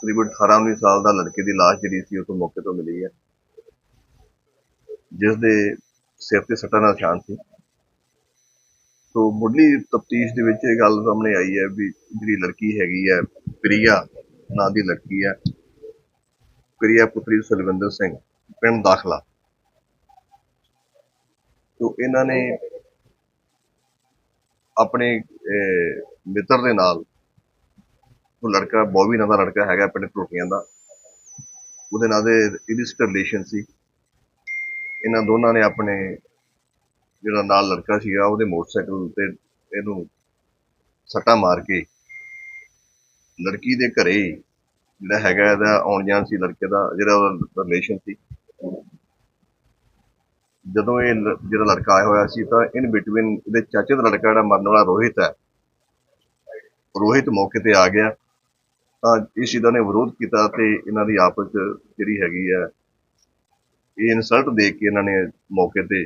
ਤਕਰੀਬਨ 18 19 ਸਾਲ ਦਾ ਲੜਕੇ ਦੀ ਲਾਸ਼ ਜਿਹੜੀ ਸੀ ਉਹ ਮੌਕੇ ਤੋਂ ਮਿਲੀ ਹੈ। ਜਿਸ ਦੇ ਸਿਰ ਤੇ ਸੱਟਾਂ ਦਾ ਨਿਸ਼ਾਨ ਸੀ। ਸੋ ਮੁੱਢਲੀ ਤਫਤੀਸ਼ ਦੇ ਵਿੱਚ ਇਹ ਗੱਲ ਸਾਹਮਣੇ ਆਈ ਹੈ ਵੀ ਜਿਹੜੀ ਲੜਕੀ ਹੈਗੀ ਹੈ, ਪ੍ਰਿਆ ਨਾਂ ਦੀ ਲੜਕੀ ਹੈ, ਪ੍ਰਿਆ ਪੁੱਤਰੀ ਸੁਲਵਿੰਦਰ ਸਿੰਘ, ਪਿੰਡ ਦਾਖਲਾ। ਤੋ ਇਹਨਾਂ ਨੇ ਆਪਣੇ ਮਿੱਤਰ ਦੇ ਨਾਲ ਉਹ ਲੜਕਾ ਬੋਬੀ ਨਾਂ ਦਾ ਲੜਕਾ ਹੈਗਾ ਪਿੰਡ ਟੋਟੀਆਂ ਦਾ। ਉਹਦੇ ਨਾਲ ਦੇ ਇਲਿਸਟ ਰਿਲੇਸ਼ਨ ਸੀ। ਇਹਨਾਂ ਦੋਨਾਂ ਨੇ ਆਪਣੇ ਜਿਹੜਾ ਨਾਲ ਲੜਕਾ ਸੀਗਾ, ਉਹਦੇ ਮੋਟਰਸਾਈਕਲ ਤੇ ਇਹਨੂੰ ਸੱਟਾ ਮਾਰ ਕੇ ਲੜਕੀ ਦੇ ਘਰੇ ਜਿਹੜਾ ਹੈਗਾ ਇਹਦਾ ਆਉਣ ਜਾਣ ਸੀ, ਲੜਕੇ ਦਾ ਜਿਹੜਾ ਉਹਦਾ ਰਿਲੇਸ਼ਨ ਸੀ। ਜਦੋਂ ਇਹ ਲ- ਜਿਹੜਾ ਲੜਕਾ ਆਇਆ ਹੋਇਆ ਸੀ ਤਾਂ ਇਨ ਬਿਟਵੀਨ ਇਹਦੇ ਚਾਚੇ ਦਾ ਲੜਕਾ ਜਿਹੜਾ ਮਰਨ ਵਾਲਾ ਰੋਹਿਤ ਹੈ, ਰੋਹਿਤ ਮੌਕੇ ਤੇ ਆ ਗਿਆ। ਤਾਂ ਇਸ ਚੀਜ਼ ਦਾ ਨੇ ਵਿਰੋਧ ਕੀਤਾ ਤੇ ਇਹਨਾਂ ਦੀ ਆਪਸ ਜਿਹੜੀ ਹੈਗੀ ਹੈ, ਇਹ ਇਨਸਲਟ ਦੇ ਕੇ ਇਹਨਾਂ ਨੇ ਮੌਕੇ ਤੇ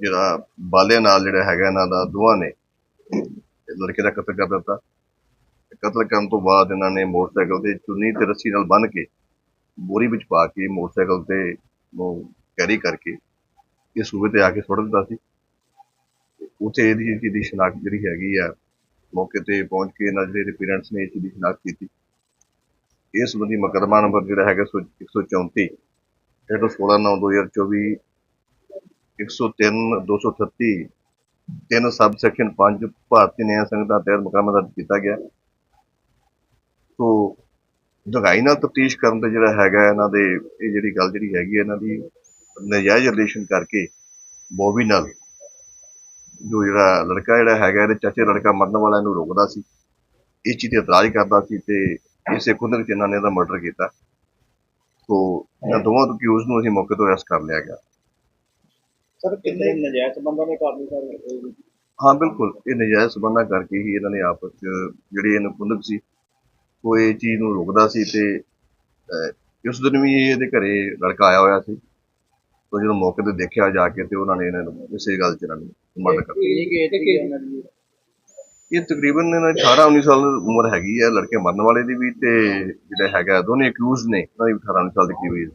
ਜਿਹੜਾ ਬਾਲਿਆਂ ਨਾਲ ਜਿਹੜਾ ਹੈਗਾ ਇਹਨਾਂ ਦਾ ਦੋਵਾਂ ਨੇ ਲੜਕੇ ਦਾ ਕਤਲ ਕਰ ਦਿੱਤਾ। ਕਤਲ ਕਰਨ ਤੋਂ ਬਾਅਦ ਇਹਨਾਂ ਨੇ ਮੋਟਰਸਾਈਕਲ ਤੇ ਚੁੰਨੀ ਤੇ ਰੱਸੀ ਨਾਲ ਬੰਨ੍ਹ ਕੇ ਬੋਰੀ ਵਿੱਚ ਪਾ ਕੇ ਮੋਟਰਸਾਈਕਲ ਤੇ ਉਹ ਕੈਰੀ ਕਰਕੇ ਇਹ ਸੂਬੇ ਤੇ ਆ ਕੇ ਸੁੱਟ ਦਿੱਤਾ ਸੀ। ਉੱਥੇ ਇਹਦੀ ਜਿਹਦੀ ਸ਼ਨਾਖਤ ਜਿਹੜੀ ਹੈਗੀ ਆ ਮੌਕੇ ਤੇ ਪਹੁੰਚ ਕੇ ਇਹਨਾਂ ਜਿਹੜੇ ਪੇਰੈਂਟਸ ਨੇ ਇਸ ਦੀ ਸ਼ਨਾਖਤ ਕੀਤੀ। ਇਸ ਸੰਬੰਧੀ ਮੁਕੱਦਮਾ ਨੰਬਰ ਜਿਹੜਾ ਹੈਗਾ ਸੌ- 134 ਜਿਹੜਾ 16 9 2024 103 238 ਤਿੰਨ ਸਬ ਸੈਕਸ਼ਨ 5 ਭਾਰਤੀ ਨਿਆਂ ਸੰਹਿਤਾ ਤਹਿਤ ਮੁਕੱਦਮਾ ਦਰਜ ਕੀਤਾ ਗਿਆ। ਸੋ ਦਗਾਈ ਨਾਲ ਤਫਤੀਸ਼ ਕਰਨ ਤੇ ਜਿਹੜਾ ਹੈਗਾ ਇਹਨਾਂ ਦੇ, ਇਹ ਜਿਹੜੀ ਗੱਲ ਜਿਹੜੀ ਹੈਗੀ ਇਹਨਾਂ ਦੀ, ਨਜਾਇਜ਼ ਰਿਲੇਸ਼ਨ ਕਰਕੇ ਬੋਬੀ ਨਾਲ ਜੋ ਜਿਹੜਾ ਲੜਕਾ ਜਿਹੜਾ ਹੈਗਾ ਇਹਦੇ ਚਾਚੇ ਲੜਕਾ ਮਰਨ ਵਾਲਾ ਇਹਨੂੰ ਰੋਕਦਾ ਸੀ। ਇਸ ਚੀਜ਼ ਤੇ ਇਤਰਾਜ਼ ਕਰਦਾ ਸੀ ਤੇ ਇਸੇ ਕੁੰਦਕ ਚ ਇਹਨਾਂ ਨੇ ਇਹਦਾ ਮਰਡਰ ਕੀਤਾ। ਸੋ ਇਹਨਾਂ ਦੋਵਾਂ ਤੋਂ ਅਕਿਊਜ਼ ਨੂੰ ਅਸੀਂ ਮੌਕੇ ਤੋਂ ਅਰੈਸਟ ਕਰ ਲਿਆ ਗਿਆ। ਸਰ ਕਿੰਨੇ ਨਜਾਇਜ਼ ਬੰਦਾ ਨੇ ਕਾਬੂ ਕਰ ਲਿਆ ਹਾਂ ਬਿਲਕੁਲ। ਇਹ ਨਜਾਇਜ਼ ਸਬੰਧਾਂ ਕਰਕੇ ਹੀ ਇਹਨਾਂ ਨੇ ਆਪਸ ਚ ਜਿਹੜੀ ਇਹਨੂੰ ਕੁੰਦਕ ਸੀ ਉਹ ਇਹ ਚੀਜ਼ ਨੂੰ ਰੋਕਦਾ ਸੀ ਤੇ ਉਸ ਦਿਨ ਵੀ ਇਹਦੇ ਘਰੇ ਲੜਕਾ ਆਇਆ ਹੋਇਆ ਸੀ। ਤੋਂ ਜਦੋਂ ਮੌਕੇ ਤੇ ਦੇਖਿਆ ਜਾ ਕੇ ਤੇ ਉਹਨਾਂ ਨੇ ਇਹਨਾਂ ਨੂੰ ਇਸੇ ਗੱਲ ਚ ਇਹਨਾਂ ਨੂੰ ਮਰਡਰ ਕਰ ਏਜ ਇਹ ਤਕਰੀਬਨ ਇਹਨਾਂ ਦੀ 18 19 ਸਾਲ ਉਮਰ ਹੈਗੀ ਹੈ ਲੜਕੇ ਮਰਨ ਵਾਲੇ ਦੀ ਵੀ ਤੇ ਜਿਹੜਾ ਹੈਗਾ ਦੋਨੇ ਅਕਿਊਜ਼ ਨੇ। ਉਹਨਾਂ ਦੀ ਵੀ 18 19 ਸਾਲ ਦੀ ਕਰੀਬ age